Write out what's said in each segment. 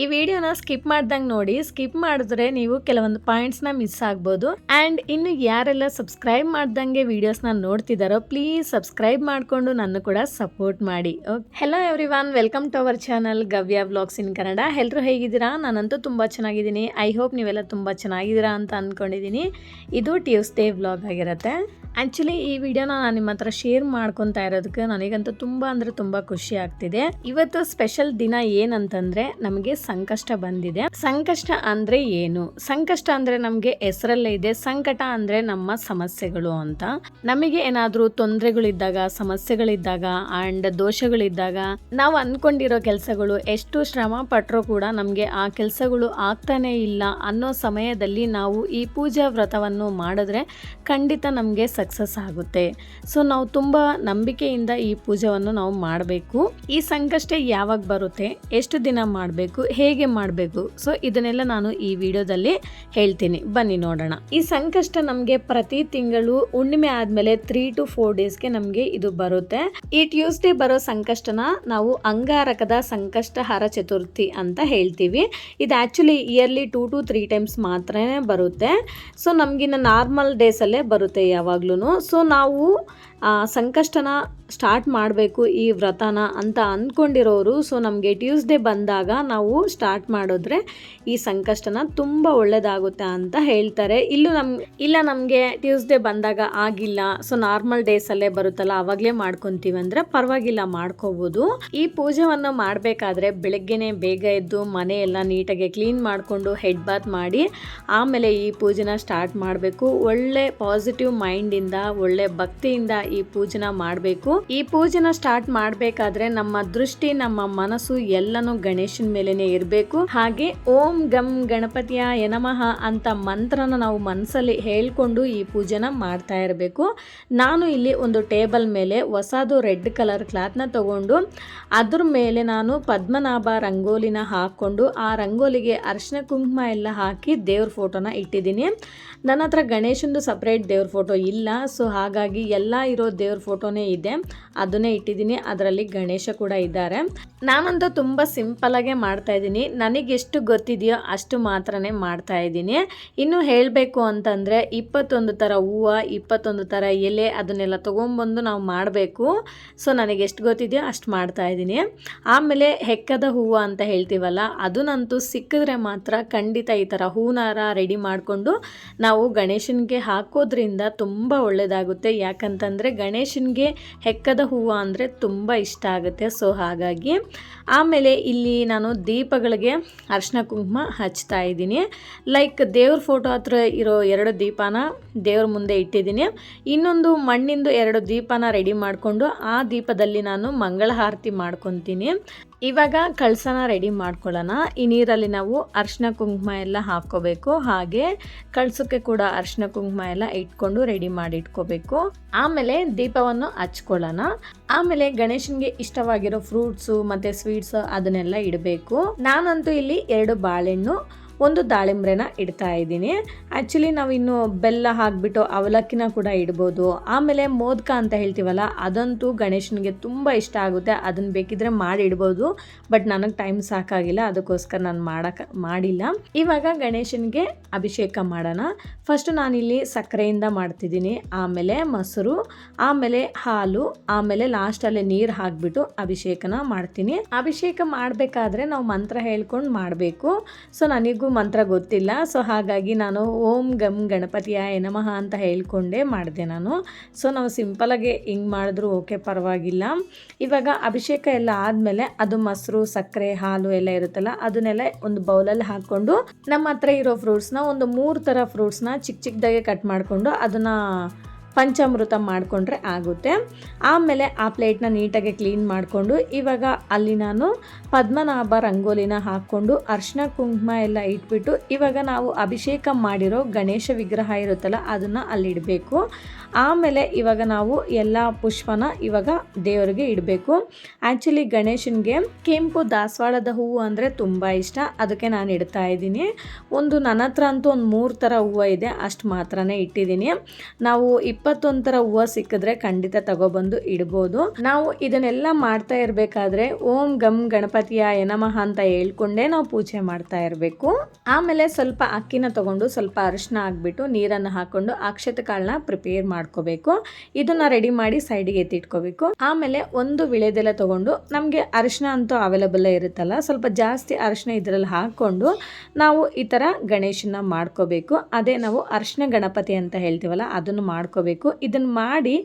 ಈ ವಿಡಿಯೋನ ಸ್ಕಿಪ್ ಮಾಡ್ದಂಗೆ ನೋಡಿ, ಸ್ಕಿಪ್ ಮಾಡಿದ್ರೆ ನೀವು ಕೆಲವೊಂದು ಪಾಯಿಂಟ್ಸ್ನ ಮಿಸ್ ಆಗ್ಬೋದು. ಆ್ಯಂಡ್ ಇನ್ನು ಯಾರೆಲ್ಲ ಸಬ್ಸ್ಕ್ರೈಬ್ ಮಾಡ್ದಂಗೆ ವಿಡಿಯೋಸ್ನ ನೋಡ್ತಿದ್ದಾರೋ ಪ್ಲೀಸ್ ಸಬ್ಸ್ಕ್ರೈಬ್ ಮಾಡಿಕೊಂಡು ನನ್ನ ಕೂಡ ಸಪೋರ್ಟ್ ಮಾಡಿ. Hello everyone welcome to our channel Gavya blogs in Kannada ಎಲ್ಲರೂ ಹೇಗಿದ್ದೀರಾ? ನಾನಂತೂ ತುಂಬ ಚೆನ್ನಾಗಿದ್ದೀನಿ. ಐ ಹೋಪ್ ನೀವೆಲ್ಲ ತುಂಬ ಚೆನ್ನಾಗಿದ್ದೀರಾ ಅಂತ ಅಂದ್ಕೊಂಡಿದ್ದೀನಿ ಇದು ಟ್ಯೂಸ್ಡೇ ವ್ಲಾಗ್ ಆಗಿರುತ್ತೆ. ಆ್ಯಕ್ಚುಲಿ ಈ ವಿಡಿಯೋನ ನಾನು ನಿಮ್ಮ ಹತ್ರ ಶೇರ್ ಮಾಡ್ಕೊತಾ ಇರೋದಕ್ಕೆ ನನಗಂತೂ ತುಂಬ ಅಂದರೆ ತುಂಬ ಖುಷಿ ಆಗ್ತಿದೆ. ಇವತ್ತು ಸ್ಪೆಷಲ್ ದಿನ ಏನಂತಂದ್ರೆ ನಮಗೆ ಸಂಕಷ್ಟ ಬಂದಿದೆ. ಸಂಕಷ್ಟ ಅಂದ್ರೆ ಏನು? ಸಂಕಷ್ಟ ಅಂದ್ರೆ ನಮಗೆ ಹೆಸರಲ್ಲೇ ಇದೆ. ಸಂಕಟ ಅಂದ್ರೆ ನಮ್ಮ ಸಮಸ್ಯೆಗಳು ಅಂತ. ನಮಗೆ ಏನಾದರೂ ತೊಂದರೆಗಳಿದ್ದಾಗ, ಸಮಸ್ಯೆಗಳಿದ್ದಾಗ ಅಂಡ್ ದೋಷಗಳಿದ್ದಾಗ ನಾವು ಅನ್ಕೊಂಡಿರೋ ಕೆಲಸಗಳು ಎಷ್ಟು ಶ್ರಮ ಪಟ್ಟರೂ ಕೂಡ ನಮಗೆ ಆ ಕೆಲಸಗಳು ಆಗ್ತಾನೆ ಇಲ್ಲ ಅನ್ನೋ ಸಮಯದಲ್ಲಿ ನಾವು ಈ ಪೂಜಾ ವ್ರತವನ್ನು ಮಾಡಿದ್ರೆ ಖಂಡಿತ ನಮಗೆ ಸಕ್ಸಸ್ ಆಗುತ್ತೆ. ಸೊ ನಾವು ತುಂಬ ನಂಬಿಕೆಯಿಂದ ಈ ಪೂಜೆಯನ್ನು ನಾವು ಮಾಡಬೇಕು. ಈ ಸಂಕಷ್ಟ ಯಾವಾಗ ಬರುತ್ತೆ, ಎಷ್ಟು ದಿನ ಮಾಡಬೇಕು, ಹೇಗೆ ಮಾಡಬೇಕು, ಸೊ, ಇದನ್ನೆಲ್ಲ ನಾನು ಈ ವಿಡಿಯೋದಲ್ಲಿ ಹೇಳ್ತೀನಿ. ಬನ್ನಿ ನೋಡೋಣ. ಈ ಸಂಕಷ್ಟ ನಮಗೆ ಪ್ರತಿ ತಿಂಗಳು ಹುಣ್ಣಿಮೆ ಆದಮೇಲೆ ತ್ರೀ ಟು ಫೋರ್ ಡೇಸ್ಗೆ ನಮಗೆ ಇದು ಬರುತ್ತೆ. ಈ ಟ್ಯೂಸ್ಡೇ ಬರೋ ಸಂಕಷ್ಟನ ನಾವು ಅಂಗಾರಕದ ಸಂಕಷ್ಟಹಾರ ಚತುರ್ಥಿ ಅಂತ ಹೇಳ್ತೀವಿ. ಇದು actually yearly two to three times ಮಾತ್ರನೇ ಬರುತ್ತೆ. ಸೊ ನಮಗಿನ್ನ ನಾರ್ಮಲ್ ಡೇಸಲ್ಲೇ ಬರುತ್ತೆ ಯಾವಾಗಲೂ. ಸೊ ನಾವು ಸಂಕಷ್ಟನ ಸ್ಟಾರ್ಟ್ ಮಾಡಬೇಕು ಈ ವ್ರತನ ಅಂತ ಅಂದ್ಕೊಂಡಿರೋರು. ಸೊ ನಮಗೆ ಟ್ಯೂಸ್ಡೇ ಬಂದಾಗ ನಾವು ಸ್ಟಾರ್ಟ್ ಮಾಡಿದ್ರೆ ಈ ಸಂಕಷ್ಟನ ತುಂಬ ಒಳ್ಳೆಯದಾಗುತ್ತೆ ಅಂತ ಹೇಳ್ತಾರೆ. ಇಲ್ಲೂ ನಮ್, ಇಲ್ಲ ನಮಗೆ ಟ್ಯೂಸ್ಡೇ ಬಂದಾಗ ಆಗಿಲ್ಲ. ಸೊ ನಾರ್ಮಲ್ ಡೇಸಲ್ಲೇ ಬರುತ್ತಲ್ಲ, ಅವಾಗಲೇ ಮಾಡ್ಕೊತೀವಿ ಅಂದರೆ ಪರವಾಗಿಲ್ಲ, ಮಾಡ್ಕೋಬೋದು. ಈ ಪೂಜೆವನ್ನು ಮಾಡಬೇಕಾದ್ರೆ ಬೆಳಗ್ಗೆನೆ ಬೇಗ ಎದ್ದು ಮನೆ ಎಲ್ಲ ನೀಟಾಗಿ ಕ್ಲೀನ್ ಮಾಡಿಕೊಂಡು ಹೆಡ್ ಬಾತ್ ಮಾಡಿ ಆಮೇಲೆ ಈ ಪೂಜೆನ ಸ್ಟಾರ್ಟ್ ಮಾಡಬೇಕು. ಒಳ್ಳೆ ಪಾಸಿಟಿವ್ ಮೈಂಡಿಂದ ಒಳ್ಳೆ ಭಕ್ತಿಯಿಂದ ಈ ಪೂಜೆನ ಮಾಡಬೇಕು. ಈ ಪೂಜೆನ ಸ್ಟಾರ್ಟ್ ಮಾಡಬೇಕಾದ್ರೆ ನಮ್ಮ ದೃಷ್ಟಿ, ನಮ್ಮ ಮನಸ್ಸು ಎಲ್ಲನೂ ಗಣೇಶನ ಮೇಲೆನೆ ಇರಬೇಕು. ಹಾಗೆ ಓಂ ಗಂ ಗಣಪತಿಯ ನಮಃ ಅಂತ ಮಂತ್ರನ ನಾವು ಮನಸ್ಸಲ್ಲಿ ಹೇಳ್ಕೊಂಡು ಈ ಪೂಜನ ಮಾಡ್ತಾ ಇರಬೇಕು. ನಾನು ಇಲ್ಲಿ ಒಂದು ಟೇಬಲ್ ಮೇಲೆ ಹೊಸದು ರೆಡ್ ಕಲರ್ ಕ್ಲಾತ್ನ ತಗೊಂಡು ಅದ್ರ ಮೇಲೆ ನಾನು ಪದ್ಮನಾಭ ರಂಗೋಲಿನ ಹಾಕ್ಕೊಂಡು ಆ ರಂಗೋಲಿಗೆ ಅರ್ಶಿನ ಕುಂಕುಮ ಎಲ್ಲ ಹಾಕಿ ದೇವ್ರ ಫೋಟೋನ ಇಟ್ಟಿದ್ದೀನಿ. ನನ್ನ ಹತ್ರ ಗಣೇಶಂದು ಸಪ್ರೇಟ್ ದೇವ್ರ ಫೋಟೋ ಇಲ್ಲ. ಸೊ ಹಾಗಾಗಿ ಎಲ್ಲ ಇರೋ ದೇವ್ರ ಫೋಟೋನೇ ಇದೆ. ಅದನ್ನೇ ಇಟ್ಟಿದ್ದೀನಿ. ಅದರಲ್ಲಿ ಗಣೇಶ ಕೂಡ ಇದ್ದಾರೆ. ನಾನಂತೂ ತುಂಬ ಸಿಂಪಲಾಗೆ ಮಾಡ್ತಾ ಇದ್ದೀನಿ. ನನಗೆ ಎಷ್ಟು ಗೊತ್ತಿದೆಯೋ ಅಷ್ಟು ಮಾತ್ರನೇ ಮಾಡ್ತಾ ಇದ್ದೀನಿ. ಇನ್ನು ಹೇಳಬೇಕು ಅಂತಂದರೆ ಇಪ್ಪತ್ತೊಂದು ಥರ ಹೂವು, ಇಪ್ಪತ್ತೊಂದು ಥರ ಎಲೆ ಅದನ್ನೆಲ್ಲ ತೊಗೊಂಬಂದು ನಾವು ಮಾಡಬೇಕು. ಸೊ ನನಗೆ ಎಷ್ಟು ಗೊತ್ತಿದೆಯೋ ಅಷ್ಟು ಮಾಡ್ತಾ ಇದ್ದೀನಿ. ಆಮೇಲೆ ಹೆಕ್ಕದ ಹೂವು ಅಂತ ಹೇಳ್ತೀವಲ್ಲ, ಅದನ್ನಂತೂ ಸಿಕ್ಕಿದ್ರೆ ಮಾತ್ರ ಖಂಡಿತ ಈ ಥರ ಹೂನಾರ ರೆಡಿ ಮಾಡಿಕೊಂಡು ನಾವು ಗಣೇಶನಿಗೆ ಹಾಕೋದ್ರಿಂದ ತುಂಬ ಒಳ್ಳೆಯದಾಗುತ್ತೆ ಯಾಕಂತಂದರೆ ಗಣೇಶನಿಗೆ ಹೆಕ್ಕದ ಹೂವು ಅಂದರೆ ತುಂಬ ಇಷ್ಟ ಆಗುತ್ತೆ. ಸೊ ಹಾಗಾಗಿ ಆಮೇಲೆ ಇಲ್ಲಿ ನಾನು ದೀಪಗಳಿಗೆ ಅರ್ಶಿನ ಕುಂಕುಮ ಹಚ್ತಾ ಇದ್ದೀನಿ. ಲೈಕ್ ದೇವ್ರ ಫೋಟೋ ಹತ್ರ ಇರೋ ಎರಡು ದೀಪನ ದೇವ್ರ ಮುಂದೆ ಇಟ್ಟಿದ್ದೀನಿ. ಇನ್ನೊಂದು ಮಣ್ಣಿಂದು ಎರಡು ದೀಪನ ರೆಡಿ ಮಾಡಿಕೊಂಡು ಆ ದೀಪದಲ್ಲಿ ನಾನು ಮಂಗಳಹಾರತಿ ಮಾಡ್ಕೊತೀನಿ. ಇವಾಗ ಕಳಸನ ರೆಡಿ ಮಾಡ್ಕೊಳ್ಳೋಣ. ಈ ನೀರಲ್ಲಿ ನಾವು ಅರ್ಶಿನ ಕುಂಕುಮ ಎಲ್ಲ ಹಾಕ್ಕೋಬೇಕು. ಹಾಗೆ ಕಳಸಕ್ಕೆ ಕೂಡ ಅರ್ಶಿನ ಕುಂಕುಮ ಎಲ್ಲ ಇಟ್ಕೊಂಡು ರೆಡಿ ಮಾಡಿ ಇಟ್ಕೋಬೇಕು. ಆಮೇಲೆ ದೀಪವನ್ನು ಹಚ್ಕೊಳ್ಳೋಣ. ಆಮೇಲೆ ಗಣೇಶನ್ಗೆ ಇಷ್ಟವಾಗಿರೋ ಫ್ರೂಟ್ಸು ಮತ್ತು ಸ್ವೀಟ್ಸ್ ಅದನ್ನೆಲ್ಲ ಇಡಬೇಕು. ನಾನಂತೂ ಇಲ್ಲಿ ಎರಡು ಬಾಳೆಹಣ್ಣು ಒಂದು ದಾಳಿಂಬ್ರೆನ ಇಡ್ತಾ ಇದ್ದೀನಿ. ಆ್ಯಕ್ಚುಲಿ ನಾವು ಇನ್ನು ಬೆಲ್ಲ ಹಾಕ್ಬಿಟ್ಟು ಅವಲಕ್ಕಿನ ಕೂಡ ಇಡ್ಬೋದು. ಆಮೇಲೆ ಮೋದಕ ಅಂತ ಹೇಳ್ತೀವಲ್ಲ, ಅದಂತೂ ಗಣೇಶನಿಗೆ ತುಂಬ ಇಷ್ಟ ಆಗುತ್ತೆ. ಅದನ್ನು ಬೇಕಿದ್ರೆ ಮಾಡಿ ಇಡ್ಬೋದು. ಬಟ್ ನನಗೆ ಟೈಮ್ ಸಾಕಾಗಿಲ್ಲ, ಅದಕ್ಕೋಸ್ಕರ ನಾನು ಮಾಡೋಕೆ, ಮಾಡಿಲ್ಲ. ಇವಾಗ ಗಣೇಶನಿಗೆ ಅಭಿಷೇಕ ಮಾಡೋಣ. ಫಸ್ಟ್ ನಾನಿಲ್ಲಿ ಸಕ್ಕರೆಯಿಂದ ಮಾಡ್ತಿದ್ದೀನಿ. ಆಮೇಲೆ ಮೊಸರು, ಆಮೇಲೆ ಹಾಲು, ಆಮೇಲೆ ಲಾಸ್ಟಲ್ಲಿ ನೀರು ಹಾಕ್ಬಿಟ್ಟು ಅಭಿಷೇಕನ ಮಾಡ್ತೀನಿ. ಅಭಿಷೇಕ ಮಾಡಬೇಕಾದ್ರೆ ನಾವು ಮಂತ್ರ ಹೇಳ್ಕೊಂಡು ಮಾಡಬೇಕು. ಸೊ ನನಗೂ ಮಂತ್ರ ಗೊತ್ತಿಲ್ಲ. ಸೊ ಹಾಗಾಗಿ ನಾನು ಓಂ ಗಮ್ ಗಣಪತಿಯ ನಮಃ ಅಂತ ಹೇಳ್ಕೊಂಡೇ ಮಾಡಿದೆ ನಾನು. ಸೊ ನಾವು ಸಿಂಪಲಾಗಿ ಹಿಂಗೆ ಮಾಡಿದ್ರು ಓಕೆ ಪರವಾಗಿಲ್ಲ. ಇವಾಗ ಅಭಿಷೇಕ ಎಲ್ಲ ಆದಮೇಲೆ ಅದು ಮೊಸರು, ಸಕ್ಕರೆ, ಹಾಲು ಎಲ್ಲ ಇರುತ್ತಲ್ಲ, ಅದನ್ನೆಲ್ಲ ಒಂದು ಬೌಲಲ್ಲಿ ಹಾಕ್ಕೊಂಡು ನಮ್ಮ ಹತ್ರ ಇರೋ ಫ್ರೂಟ್ಸ್ನ ಒಂದು ಮೂರು ಥರ ಫ್ರೂಟ್ಸ್ನ ಚಿಕ್ಕ ಚಿಕ್ಕದಾಗೆ ಕಟ್ ಮಾಡಿಕೊಂಡು ಅದನ್ನು ಪಂಚಾಮೃತ ಮಾಡಿಕೊಂಡ್ರೆ ಆಗುತ್ತೆ. ಆಮೇಲೆ ಆ ಪ್ಲೇಟ್ನ ನೀಟಾಗಿ ಕ್ಲೀನ್ ಮಾಡಿಕೊಂಡು ಇವಾಗ ಅಲ್ಲಿ ನಾನು ಪದ್ಮನಾಭ ರಂಗೋಲಿನ ಹಾಕ್ಕೊಂಡು ಅರ್ಶಿನ ಕುಂಕುಮ ಎಲ್ಲ ಇಟ್ಬಿಟ್ಟು ಇವಾಗ ನಾವು ಅಭಿಷೇಕ ಮಾಡಿರೋ ಗಣೇಶ ವಿಗ್ರಹ ಇರುತ್ತಲ್ಲ, ಅದನ್ನು ಅಲ್ಲಿಡಬೇಕು. ಆಮೇಲೆ ಇವಾಗ ನಾವು ಎಲ್ಲ ಪುಷ್ಪನ ಇವಾಗ ದೇವರಿಗೆ ಇಡಬೇಕು. ಆ್ಯಕ್ಚುಲಿ ಗಣೇಶನಿಗೆ ಕೆಂಪು ದಾಸವಾಳದ ಹೂವು ಅಂದರೆ ತುಂಬ ಇಷ್ಟ. ಅದಕ್ಕೆ ನಾನು ಇಡ್ತಾ ಇದ್ದೀನಿ. ಒಂದು ನನ್ನ ಹತ್ರ ಅಂತೂ ಒಂದು ಮೂರು ಥರ ಹೂವು ಇದೆ. ಅಷ್ಟು ಮಾತ್ರನೇ ಇಟ್ಟಿದ್ದೀನಿ. ನಾವು ಇಪ್ಪತ್ತೊಂದು ಥರ ಹೂವು ಸಿಕ್ಕಿದ್ರೆ ಖಂಡಿತ ತಗೊಬಂದು ಇಡ್ಬೋದು. ನಾವು ಇದನ್ನೆಲ್ಲ ಮಾಡ್ತಾ ಇರಬೇಕಾದ್ರೆ ಓಂ ಗಮ್ ಗಣಪತಿಯ ನಮಃ ಅಂತ ಹೇಳ್ಕೊಂಡೇ ನಾವು ಪೂಜೆ ಮಾಡ್ತಾ ಇರಬೇಕು. ಆಮೇಲೆ ಸ್ವಲ್ಪ ಅಕ್ಕಿನ ತಗೊಂಡು ಸ್ವಲ್ಪ ಅರಿಶಿನ ಹಾಕ್ಬಿಟ್ಟು ನೀರನ್ನು ಹಾಕ್ಕೊಂಡು ಅಕ್ಷತೆ ಕಾಳನ್ನ ಪ್ರಿಪೇರ್ ಮಾಡ್ಕೋಬೇಕು. ಇದನ್ನ ರೆಡಿ ಮಾಡಿ ಸೈಡ್ಗೆ ಎತ್ತಿಟ್ಕೋಬೇಕು. ಆಮೇಲೆ ಒಂದು ವಿಳೆದೆಲೆ ತಗೊಂಡು ನಮಗೆ ಅರಿಶಿನ ಅಂತೂ ಅವೈಲೇಬಲ್ ಇರುತ್ತಲ್ಲ, ಸ್ವಲ್ಪ ಜಾಸ್ತಿ ಅರಿಶಿನ ಇದರಲ್ಲಿ ಹಾಕ್ಕೊಂಡು ನಾವು ಈ ಥರ ಗಣೇಶನ ಮಾಡ್ಕೋಬೇಕು. ಅದೇ ನಾವು ಅರಿಶಿನ ಗಣಪತಿ ಅಂತ ಹೇಳ್ತೀವಲ್ಲ, ಅದನ್ನು ಮಾಡ್ಕೋಬೇಕು. ಇದನ್ನು ಮಾಡಿ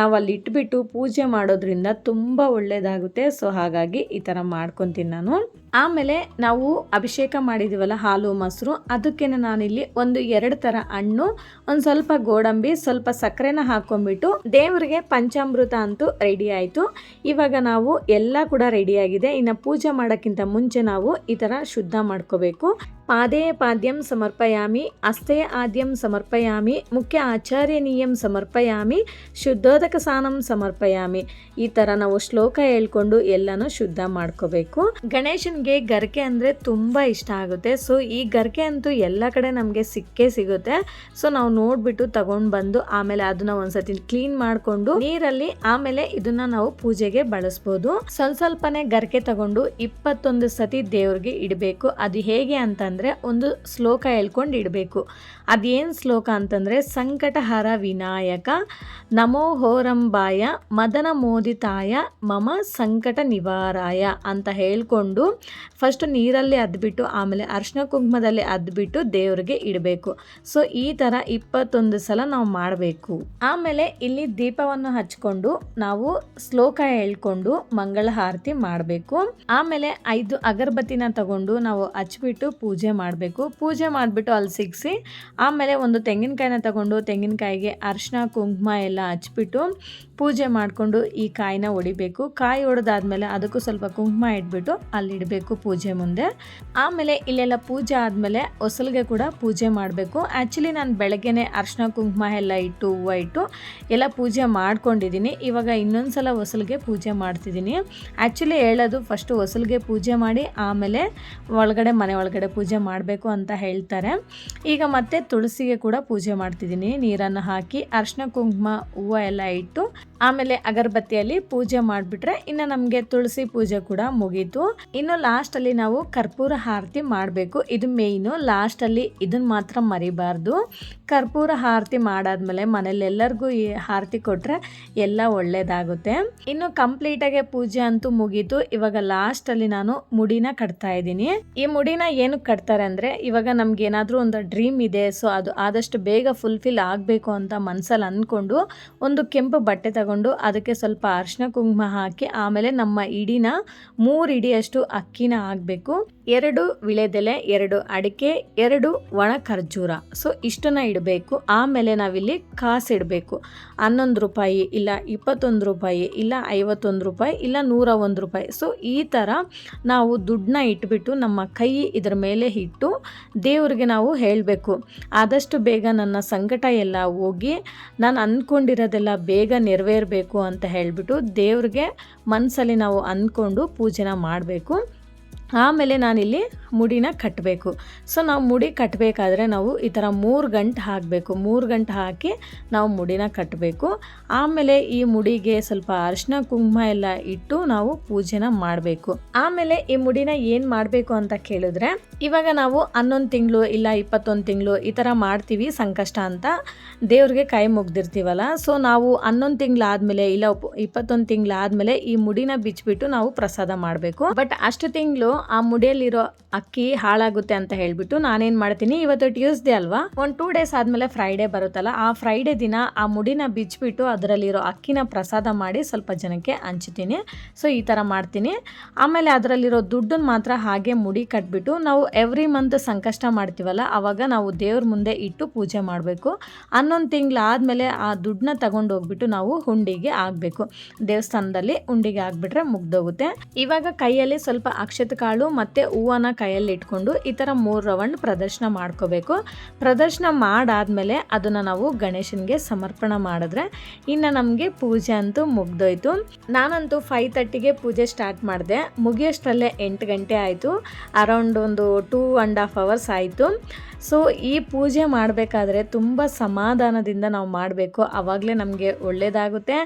ನಾವು ಅಲ್ಲಿ ಇಟ್ಬಿಟ್ಟು ಪೂಜೆ ಮಾಡೋದ್ರಿಂದ ತುಂಬ ಒಳ್ಳೆಯದಾಗುತ್ತೆ ಸೊ ಹಾಗಾಗಿ ಈ ಥರ ಮಾಡ್ಕೊತೀನಿ ನಾನು. ಆಮೇಲೆ ನಾವು ಅಭಿಷೇಕ ಮಾಡಿದ್ದೀವಲ್ಲ ಹಾಲು, ಮೊಸರು ಅದಕ್ಕೆ ನಾನಿಲ್ಲಿ ಒಂದು ಎರಡು ಥರ ಹಣ್ಣು, ಒಂದು ಸ್ವಲ್ಪ ಗೋಡಂಬಿ, ಸ್ವಲ್ಪ ಸಕ್ಕರೆನ ಹಾಕೊಂಡ್ಬಿಟ್ಟು ದೇವರಿಗೆ ಪಂಚಾಮೃತ ಅಂತೂ ರೆಡಿ ಆಯಿತು. ಇವಾಗ ನಾವು ಎಲ್ಲ ಕೂಡ ರೆಡಿಯಾಗಿದೆ ಇನ್ನು ಪೂಜೆ ಮಾಡೋಕ್ಕಿಂತ ಮುಂಚೆ ನಾವು ಈ ಥರ ಶುದ್ಧ ಮಾಡ್ಕೋಬೇಕು. ಪಾದೇ ಪಾದ್ಯಂ ಸಮರ್ಪಯಾಮಿ ಅಸ್ತೆ ಆದ್ಯಂ ಸಮರ್ಪಯಾಮಿ, ಮುಖ್ಯ ಆಚಾರ್ಯನೀಯಂ ಸಮರ್ಪಯಾಮಿ ಶುದ್ಧೋದಕ ಸ್ನಾನಂ ಸಮರ್ಪಯಾಮಿ. ಈ ಥರ ನಾವು ಶ್ಲೋಕ ಹೇಳ್ಕೊಂಡು ಎಲ್ಲನೂ ಶುದ್ಧ ಮಾಡ್ಕೋಬೇಕು. ಗಣೇಶನಿಗೆ ಗರ್ಕೆ ಅಂದರೆ ತುಂಬ ಇಷ್ಟ ಆಗುತ್ತೆ. ಸೊ, ಈ ಗರ್ಕೆ ಅಂತೂ ಎಲ್ಲ ಕಡೆ ನಮಗೆ ಸಿಕ್ಕೇ ಸಿಗುತ್ತೆ. ಸೊ, ನಾವು ನೋಡ್ಬಿಟ್ಟು ತಗೊಂಡು ಬಂದು ಆಮೇಲೆ ಅದನ್ನ ಒಂದ್ಸತಿ ಕ್ಲೀನ್ ಮಾಡಿಕೊಂಡು ನೀರಲ್ಲಿ ಆಮೇಲೆ ಇದನ್ನ ನಾವು ಪೂಜೆಗೆ ಬಳಸ್ಬೋದು. ಸ್ವಲ್ಪ ಸ್ವಲ್ಪನೇ ಗರ್ಕೆ ತಗೊಂಡು ಇಪ್ಪತ್ತೊಂದು ಸತಿ ದೇವ್ರಿಗೆ ಇಡಬೇಕು. ಅದು ಹೇಗೆ ಅಂತಂದ್ರೆ ಒಂದು ಶ್ಲೋಕ ಹೇಳ್ಕೊಂಡು ಇಡಬೇಕು. ಅದೇನು ಶ್ಲೋಕ ಅಂತಂದರೆ, ಸಂಕಟಹರ ವಿನಾಯಕ, ನಮೋ ಹೋರಂಬಾಯ, ಮದನ ಮೋದಿತಾಯ, ಮಮ ಸಂಕಟ ನಿವಾರಾಯ ಅಂತ ಹೇಳ್ಕೊಂಡು ಫಸ್ಟ್ ನೀರಲ್ಲಿ ಅದ್ಬಿಟ್ಟು, ಆಮೇಲೆ ಅರ್ಶಿನ ಕುಂಕುಮದಲ್ಲಿ ಅದ್ಬಿಟ್ಟು ದೇವರಿಗೆ ಇಡಬೇಕು. ಸೊ ಈ ಥರ ಇಪ್ಪತ್ತೊಂದು ಸಲ ನಾವು ಮಾಡಬೇಕು. ಆಮೇಲೆ ಇಲ್ಲಿ ದೀಪವನ್ನು ಹಚ್ಕೊಂಡು ನಾವು ಶ್ಲೋಕ ಹೇಳ್ಕೊಂಡು ಮಂಗಳ ಆರತಿ ಮಾಡಬೇಕು. ಆಮೇಲೆ ಐದು ಅಗರಬತ್ತಿನ ತಗೊಂಡು ನಾವು ಹಚ್ಬಿಟ್ಟು ಪೂಜೆ ಮಾಡಬೇಕು. ಪೂಜೆ ಮಾಡಿಬಿಟ್ಟು ಅಲ್ಲಿ ಸಿಗಿಸಿ, ಆಮೇಲೆ ಒಂದು ತೆಂಗಿನಕಾಯಿನ ತಗೊಂಡು ತೆಂಗಿನಕಾಯಿಗೆ ಅರಿಶಿನ ಕುಂಕುಮ ಎಲ್ಲ ಹಚ್ಬಿಟ್ಟು ಪೂಜೆ ಮಾಡಿಕೊಂಡು ಈ ಕಾಯಿನ ಹೊಡಿಬೇಕು ಕಾಯಿ ಹೊಡೆದಾದ್ಮೇಲೆ ಅದಕ್ಕೂ ಸ್ವಲ್ಪ ಕುಂಕುಮ ಇಟ್ಬಿಟ್ಟು ಅಲ್ಲಿ ಇಡಬೇಕು ಪೂಜೆ ಮುಂದೆ. ಆಮೇಲೆ ಇಲ್ಲೆಲ್ಲ ಪೂಜೆ ಆದಮೇಲೆ ಹೊಸಲಿಗೆ ಕೂಡ ಪೂಜೆ ಮಾಡಬೇಕು. ಆ್ಯಕ್ಚುಲಿ ನಾನು ಬೆಳಗ್ಗೆನೆ ಅರ್ಶಿನ ಕುಂಕುಮ ಎಲ್ಲ ಇಟ್ಟು, ಹೂವು ಇಟ್ಟು ಎಲ್ಲ ಪೂಜೆ ಮಾಡ್ಕೊಂಡಿದ್ದೀನಿ. ಇವಾಗ ಇನ್ನೊಂದು ಸಲ ಹೊಸಲಿಗೆ ಪೂಜೆ ಮಾಡ್ತಿದ್ದೀನಿ. ಆ್ಯಕ್ಚುಲಿ ಹೇಳೋದು, ಫಸ್ಟು ಹೊಸಲಿಗೆ ಪೂಜೆ ಮಾಡಿ, ಆಮೇಲೆ ಒಳಗಡೆ, ಮನೆ ಒಳಗಡೆ ಪೂಜೆ ಮಾಡಬೇಕು ಅಂತ ಹೇಳ್ತಾರೆ. ಈಗ ಮತ್ತೆ ತುಳಸಿಗೆ ಕೂಡ ಪೂಜೆ ಮಾಡ್ತಿದ್ದೀನಿ. ನೀರನ್ನು ಹಾಕಿ ಅರ್ಶಿನ, ಕುಂಕುಮ, ಹೂವು ಎಲ್ಲ ಇಟ್ಟು ಆಮೇಲೆ ಅಗರಬತ್ತಿಯಲ್ಲಿ ಪೂಜೆ ಮಾಡಿಬಿಟ್ರೆ ಇನ್ನು ನಮಗೆ ತುಳಸಿ ಪೂಜೆ ಕೂಡ ಮುಗೀತು. ಇನ್ನು ಲಾಸ್ಟಲ್ಲಿ ನಾವು ಕರ್ಪೂರ ಆರತಿ ಮಾಡಬೇಕು. ಇದು ಮೇಯ್ನು ಲಾಸ್ಟಲ್ಲಿ ಇದನ್ನ ಮಾತ್ರ ಮರಿಬಾರ್ದು. ಕರ್ಪೂರ ಆರತಿ ಮಾಡಾದ್ಮೇಲೆ ಮನೇಲಿ ಎಲ್ಲರಿಗೂ ಈ ಆರತಿ ಕೊಟ್ಟರೆ ಎಲ್ಲ ಒಳ್ಳೇದಾಗುತ್ತೆ. ಇನ್ನು ಕಂಪ್ಲೀಟಾಗಿ ಪೂಜೆ ಅಂತೂ ಮುಗೀತು. ಇವಾಗ ಲಾಸ್ಟಲ್ಲಿ ನಾನು ಮುಡಿನ ಕಟ್ತಾ ಇದ್ದೀನಿ. ಈ ಮುಡಿನ ಏನಕ್ಕೆ ಕಟ್ತಾರೆ ಅಂದರೆ ಇವಾಗ ನಮ್ಗೆ ಏನಾದರೂ ಒಂದು ಡ್ರೀಮ್ ಇದೆ, ಸೊ ಅದು ಆದಷ್ಟು ಬೇಗ ಫುಲ್ಫಿಲ್ ಆಗಬೇಕು ಅಂತ ಮನಸ್ಸಲ್ಲಿ ಅಂದ್ಕೊಂಡು ಒಂದು ಕೆಂಪು ಬಟ್ಟೆ ತಗೊಂಡು ಅದಕ್ಕೆ ಸ್ವಲ್ಪ ಅರಿಶಿನ ಕುಂಕುಮ ಹಾಕಿ ಆಮೇಲೆ ನಮ್ಮ ಇಡಿನ ಮೂರು ಇಡಿಯಷ್ಟು ಅಕ್ಕಿನ ಆಗಬೇಕು ಎರಡು ವಿಳೆದೆಲೆ, ಎರಡು ಅಡಿಕೆ, ಎರಡು ಒಣ ಖರ್ಜೂರ. ಸೊ ಇಷ್ಟನ್ನ ಇಡಬೇಕು. ಆಮೇಲೆ ನಾವಿಲ್ಲಿ ಕಾಸು ಇಡಬೇಕು. ಹನ್ನೊಂದು ರೂಪಾಯಿ ಇಲ್ಲ ಇಪ್ಪತ್ತೊಂದು ರೂಪಾಯಿ ಇಲ್ಲ ಐವತ್ತೊಂದು ರೂಪಾಯಿ ಇಲ್ಲ ನೂರ ಒಂದು ರೂಪಾಯಿ. ಸೊ ಈ ಥರ ನಾವು ದುಡ್ಡನ್ನ ಇಟ್ಬಿಟ್ಟು ನಮ್ಮ ಕೈ ಇದರ ಮೇಲೆ ಇಟ್ಟು ದೇವ್ರಿಗೆ ನಾವು ಹೇಳಬೇಕು. ಆದಷ್ಟು ಬೇಗ ನನ್ನ ಸಂಕಟ ಎಲ್ಲ ಹೋಗಿ ನಾನು ಅಂದ್ಕೊಂಡಿರೋದೆಲ್ಲ ಬೇಗ ನೆರವೇರಬೇಕು ಅಂತ ಹೇಳಿಬಿಟ್ಟು ದೇವ್ರಿಗೆ ಮನಸ್ಸಲ್ಲಿ ನಾವು ಅಂದ್ಕೊಂಡು ಪೂಜೆನ ಮಾಡಬೇಕು. ಆಮೇಲೆ ನಾನಿಲ್ಲಿ ಮುಡಿನ ಕಟ್ಟಬೇಕು ಸೊ ನಾವು ಮುಡಿ ಕಟ್ಟಬೇಕಾದ್ರೆ ನಾವು ಈ ಥರ ಮೂರು ಗಂಟೆ ಹಾಕಬೇಕು. ಮೂರು ಗಂಟೆ ಹಾಕಿ ನಾವು ಮುಡಿನ ಕಟ್ಟಬೇಕು ಆಮೇಲೆ ಈ ಮುಡಿಗೆ ಸ್ವಲ್ಪ ಅರಿಶಿನ, ಕುಂಕುಮ ಎಲ್ಲ ಇಟ್ಟು ನಾವು ಪೂಜೆನ ಮಾಡಬೇಕು. ಆಮೇಲೆ ಈ ಮುಡಿನ ಏನು ಮಾಡಬೇಕು ಅಂತ ಕೇಳಿದ್ರೆ, ಇವಾಗ ನಾವು ಹನ್ನೊಂದು ತಿಂಗಳು ಇಲ್ಲ ಇಪ್ಪತ್ತೊಂದು ತಿಂಗಳು ಈ ಥರ ಮಾಡ್ತೀವಿ ಸಂಕಷ್ಟ ಅಂತ ದೇವ್ರಿಗೆ ಕೈ ಮುಗ್ದಿರ್ತೀವಲ್ಲ. ಸೊ ನಾವು ಹನ್ನೊಂದು ತಿಂಗಳಾದ್ಮೇಲೆ ಇಲ್ಲ ಇಪ್ಪತ್ತೊಂದು ತಿಂಗಳಾದ್ಮೇಲೆ ಈ ಮುಡಿನ ಬಿಚ್ಚಿಬಿಟ್ಟು ನಾವು ಪ್ರಸಾದ ಮಾಡಬೇಕು. ಬಟ್ ಅಷ್ಟು ತಿಂಗಳು ಆ ಮುಡಿಯಲ್ಲಿರೋ ಅಕ್ಕಿ ಹಾಳಾಗುತ್ತೆ ಅಂತ ಹೇಳ್ಬಿಟ್ಟು ನಾನೇನು ಮಾಡ್ತೀನಿ, ಇವತ್ತು ಟ್ಯೂಸ್ಡೇ ಅಲ್ವಾ? ಒಂದು ಟೂ ಡೇಸ್ ಆದಮೇಲೆ ಫ್ರೈಡೇ ಬರುತ್ತಲ್ಲ, ಆ ಫ್ರೈಡೇ ದಿನ ಆ ಮುಡಿನ ಬಿಚ್ಚಿಬಿಟ್ಟು ಅದರಲ್ಲಿರೋ ಅಕ್ಕಿನ ಪ್ರಸಾದ ಮಾಡಿ ಸ್ವಲ್ಪ ಜನಕ್ಕೆ ಹಂಚ್ತೀನಿ. ಸೊ ಈ ಥರ ಮಾಡ್ತೀನಿ. ಆಮೇಲೆ ಅದರಲ್ಲಿರೋ ದುಡ್ಡನ್ನು ಮಾತ್ರ ಹಾಗೆ ಮುಡಿ ಕಟ್ಬಿಟ್ಟು ನಾವು ಎವ್ರಿ ಮಂತ್ ಸಂಕಷ್ಟ ಮಾಡ್ತೀವಲ್ಲ ಆವಾಗ ನಾವು ದೇವ್ರ ಮುಂದೆ ಇಟ್ಟು ಪೂಜೆ ಮಾಡಬೇಕು. ಹನ್ನೊಂದು ತಿಂಗಳು ಆದಮೇಲೆ ಆ ದುಡ್ಡನ್ನ ತಗೊಂಡು ಹೋಗ್ಬಿಟ್ಟು ನಾವು ಹುಂಡಿಗೆ ಆಗಬೇಕು. ದೇವಸ್ಥಾನದಲ್ಲಿ ಹುಂಡಿಗೆ ಆಗಿಬಿಟ್ರೆ ಮುಗ್ದೋಗುತ್ತೆ. ಇವಾಗ ಕೈಯಲ್ಲಿ ಸ್ವಲ್ಪ ಅಕ್ಷತ ಕಾಳು ಮತ್ತು ಹೂವನ್ನ ಕೈಯಲ್ಲಿ ಇಟ್ಕೊಂಡು ಈ ಥರ ಮೂರು ರೌಂಡ್ ಪ್ರದರ್ಶನ ಮಾಡ್ಕೋಬೇಕು. ಪ್ರದರ್ಶನ ಮಾಡಾದಮೇಲೆ ಅದನ್ನು ನಾವು ಗಣೇಶನಿಗೆ ಸಮರ್ಪಣೆ ಮಾಡಿದ್ರೆ ಇನ್ನು ನಮಗೆ ಪೂಜೆ ಅಂತೂ ಮುಗ್ದೋಯ್ತು. ನಾನಂತೂ ಫೈವ್ ತರ್ಟಿಗೆ ಪೂಜೆ ಸ್ಟಾರ್ಟ್ ಮಾಡಿದೆ. ಮುಗಿಯೋಷ್ಟರಲ್ಲೇ ಎಂಟು ಗಂಟೆ ಆಯಿತು. ಅರೌಂಡ್ ಒಂದು ಟೂ ಆ್ಯಂಡ್ ಹಾಫ್ ಅವರ್ಸ್ ಆಯಿತು. ಸೊ ಈ ಪೂಜೆ ಮಾಡಬೇಕಾದ್ರೆ ತುಂಬ ಸಮಾಧಾನದಿಂದ ನಾವು ಮಾಡಬೇಕು. ಆವಾಗಲೇ ನಮಗೆ ಒಳ್ಳೆಯದಾಗುತ್ತೆ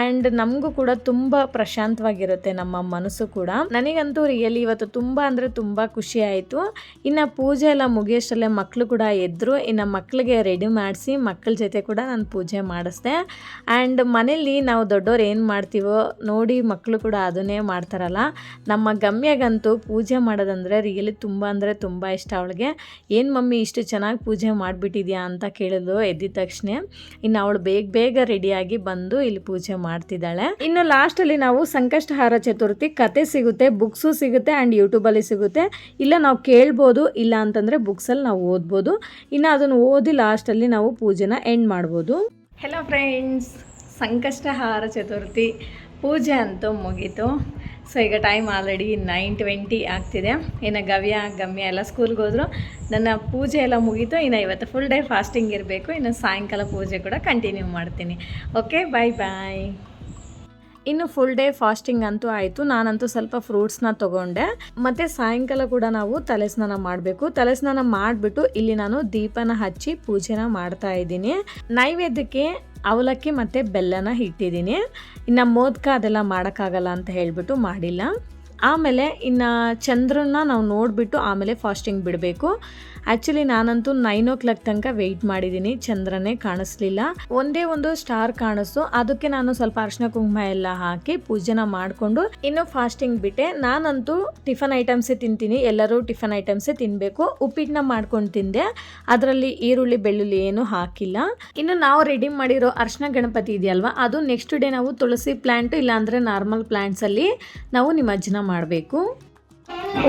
ಆ್ಯಂಡ್ ನಮಗೂ ಕೂಡ ತುಂಬ ಪ್ರಶಾಂತವಾಗಿರುತ್ತೆ ನಮ್ಮ ಮನಸ್ಸು ಕೂಡ. ನನಗಂತೂ ರಿಯಲಿ ಇವತ್ತು ತುಂಬ ಅಂದರೆ ತುಂಬ ಖುಷಿ ಆಯಿತು. ಇನ್ನು ಪೂಜೆ ಎಲ್ಲ ಮುಗಿಯೋಷ್ಟರಲ್ಲೇ ಮಕ್ಕಳು ಕೂಡ ಎದ್ದರು ಇನ್ನು ಮಕ್ಕಳಿಗೆ ರೆಡಿ ಮಾಡಿಸಿ ಮಕ್ಕಳ ಜೊತೆ ಕೂಡ ನಾನು ಪೂಜೆ ಮಾಡಿಸ್ದೆ. ಆ್ಯಂಡ್ ಮನೇಲಿ ನಾವು ದೊಡ್ಡವ್ರು ಏನು ಮಾಡ್ತೀವೋ ನೋಡಿ ಮಕ್ಕಳು ಕೂಡ ಅದನ್ನೇ ಮಾಡ್ತಾರಲ್ಲ. ನಮ್ಮ ಗಮ್ಯಗಂತೂ ಪೂಜೆ ಮಾಡೋದಂದರೆ ರಿಯಲಿ ತುಂಬ ಅಂದರೆ ತುಂಬ ಇಷ್ಟ ಅವಳಿಗೆ. ಏನು ಮಮ್ಮಿ ಇಷ್ಟು ಚೆನ್ನಾಗಿ ಪೂಜೆ ಮಾಡಿಬಿಟ್ಟಿದ್ಯಾ ಅಂತ ಕೇಳಿದ್ಲು ಎದ್ದಿದ ತಕ್ಷಣ. ಇನ್ನು ಅವಳು ಬೇಗ ಬೇಗ ರೆಡಿಯಾಗಿ ಬಂದು ಇಲ್ಲಿ ಪೂಜೆ ಮಾಡ್ತಿದ್ದಾಳೆ. ಇನ್ನು ಲಾಸ್ಟಲ್ಲಿ ನಾವು ಸಂಕಷ್ಟಹಾರ ಚತುರ್ಥಿ ಕತೆ ಸಿಗುತ್ತೆ ಬುಕ್ಸು ಸಿಗುತ್ತೆ ಆ್ಯಂಡ್ ಯೂಟ್ಯೂಬಲ್ಲಿ ಸಿಗುತ್ತೆ. ಇಲ್ಲ ನಾವು ಕೇಳ್ಬೋದು, ಇಲ್ಲ ಅಂತಂದರೆ ಬುಕ್ಸಲ್ಲಿ ನಾವು ಓದ್ಬೋದು. ಇನ್ನು ಅದನ್ನು ಓದಿ ಲಾಸ್ಟಲ್ಲಿ ನಾವು ಪೂಜೆನ ಎಂಡ್ ಮಾಡ್ಬೋದು. Hello friends Sankashtahara Chaturthi. ಪೂಜೆ ಅಂತೂ ಮುಗೀತು. ಸೊ ಈಗ ಟೈಮ್ ಆಲ್ರೆಡಿ ನೈನ್ ಟ್ವೆಂಟಿ ಆಗ್ತಿದೆ. ಇನ್ನು ಗವ್ಯ, ಗಮ್ಯ ಎಲ್ಲ ಸ್ಕೂಲ್ಗೆ ಹೋದ್ರು. ನನ್ನ ಪೂಜೆ ಎಲ್ಲ ಮುಗೀತು. ಇನ್ನು ಇವತ್ತು ಫುಲ್ ಡೇ ಫಾಸ್ಟಿಂಗ್ ಇರಬೇಕು. ಇನ್ನು ಸಾಯಂಕಾಲ ಪೂಜೆ ಕೂಡ ಕಂಟಿನ್ಯೂ ಮಾಡ್ತೀನಿ. ಓಕೆ ಬಾಯ್ ಬಾಯ್ ಇನ್ನು ಫುಲ್ ಡೇ ಫಾಸ್ಟಿಂಗ್ ಅಂತೂ ಆಯಿತು. ನಾನಂತೂ ಸ್ವಲ್ಪ ಫ್ರೂಟ್ಸ್ನ ತೊಗೊಂಡೆ. ಮತ್ತು ಸಾಯಂಕಾಲ ಕೂಡ ನಾವು ತಲೆ ಸ್ನಾನ ಮಾಡಬೇಕು. ತಲೆ ಸ್ನಾನ ಮಾಡಿಬಿಟ್ಟು ಇಲ್ಲಿ ನಾನು ದೀಪನ ಹಚ್ಚಿ ಪೂಜೆನ ಮಾಡ್ತಾ ಇದ್ದೀನಿ. ನೈವೇದ್ಯಕ್ಕೆ ಅವಲಕ್ಕಿ ಮತ್ತು ಬೆಲ್ಲನ ಇಟ್ಟಿದ್ದೀನಿ. ಇನ್ನು ಮೋದಕ ಅದೆಲ್ಲ ಮಾಡೋಕ್ಕಾಗಲ್ಲ ಅಂತ ಹೇಳಿಬಿಟ್ಟು ಮಾಡಿಲ್ಲ. ಆಮೇಲೆ ಇನ್ನು ಚಂದ್ರನ್ನ ನಾವು ನೋಡಿಬಿಟ್ಟು ಆಮೇಲೆ ಫಾಸ್ಟಿಂಗ್ ಬಿಡಬೇಕು. ಆ್ಯಕ್ಚುಲಿ ನಾನಂತೂ ನೈನ್ ಓ ಕ್ಲಾಕ್ ತನಕ ವೆಯ್ಟ್ ಮಾಡಿದ್ದೀನಿ ಚಂದ್ರನೇ ಕಾಣಿಸ್ಲಿಲ್ಲ. ಒಂದೇ ಒಂದು ಸ್ಟಾರ್ ಕಾಣಿಸ್ತು. ಅದಕ್ಕೆ ನಾನು ಸ್ವಲ್ಪ ಅರ್ಶನ ಕುಂಕುಮ ಎಲ್ಲ ಹಾಕಿ ಪೂಜೆನ ಮಾಡಿಕೊಂಡು ಇನ್ನು ಫಾಸ್ಟಿಂಗ್ ಬಿಟ್ಟೆ. ನಾನಂತೂ ಟಿಫನ್ ಐಟಮ್ಸೇ ತಿಂತೀನಿ. ಎಲ್ಲರೂ ಟಿಫನ್ ಐಟಮ್ಸೇ ತಿನ್ನಬೇಕು ಉಪ್ಪಿಟ್ಟನ್ನ ಮಾಡ್ಕೊಂಡು ತಿಂದೆ. ಅದರಲ್ಲಿ ಈರುಳ್ಳಿ, ಬೆಳ್ಳುಳ್ಳಿ ಏನು ಹಾಕಿಲ್ಲ. ಇನ್ನು ನಾವು ರೆಡಿ ಮಾಡಿರೋ ಅರ್ಶಿನ ಗಣಪತಿ ಇದೆಯಲ್ವಾ? ಅದು ನೆಕ್ಸ್ಟ್ ಡೇ ನಾವು ತುಳಸಿ ಪ್ಲ್ಯಾಂಟು ಇಲ್ಲಾಂದರೆ ನಾರ್ಮಲ್ ಪ್ಲ್ಯಾಂಟ್ಸಲ್ಲಿ ನಾವು ನಿಮಜ್ಜನ ಮಾಡಬೇಕು.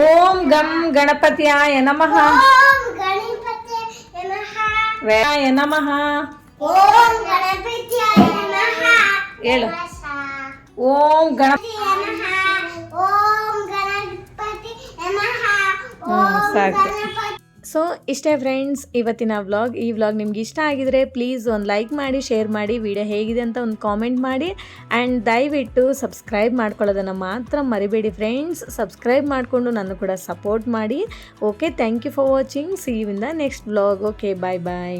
ಓಂ ಗಂ ಗಣಪತಿಯಾಯ ನಮಃ ಓಂ ಗಣಪತಿ ನಮಃ ವ್ಯಾಯ ನಮಃ ಓಂ ಗಣಪತಿಯಾಯ ನಮಃ ಹೇಳು ನಮಃ ಓಂ ಗಣ ನಮಃ ಸೊ ಇಷ್ಟೇ ಫ್ರೆಂಡ್ಸ್ ಇವತ್ತಿನ ವ್ಲಾಗ್ ಈ ವ್ಲಾಗ್ ನಿಮ್ಗೆ ಇಷ್ಟ ಆಗಿದರೆ ಪ್ಲೀಸ್ ಒಂದು ಲೈಕ್ ಮಾಡಿ ಶೇರ್ ಮಾಡಿ ವಿಡಿಯೋ ಹೇಗಿದೆ ಅಂತ ಒಂದು ಕಾಮೆಂಟ್ ಮಾಡಿ. ಆ್ಯಂಡ್ ದಯವಿಟ್ಟು ಸಬ್ಸ್ಕ್ರೈಬ್ ಮಾಡ್ಕೊಳ್ಳೋದನ್ನು ಮಾತ್ರ ಮರಿಬೇಡಿ ಫ್ರೆಂಡ್ಸ್ ಸಬ್ಸ್ಕ್ರೈಬ್ ಮಾಡಿಕೊಂಡು ನನ್ನ ಕೂಡ ಸಪೋರ್ಟ್ ಮಾಡಿ. Okay thank you for watching see in the next vlog okay bye bye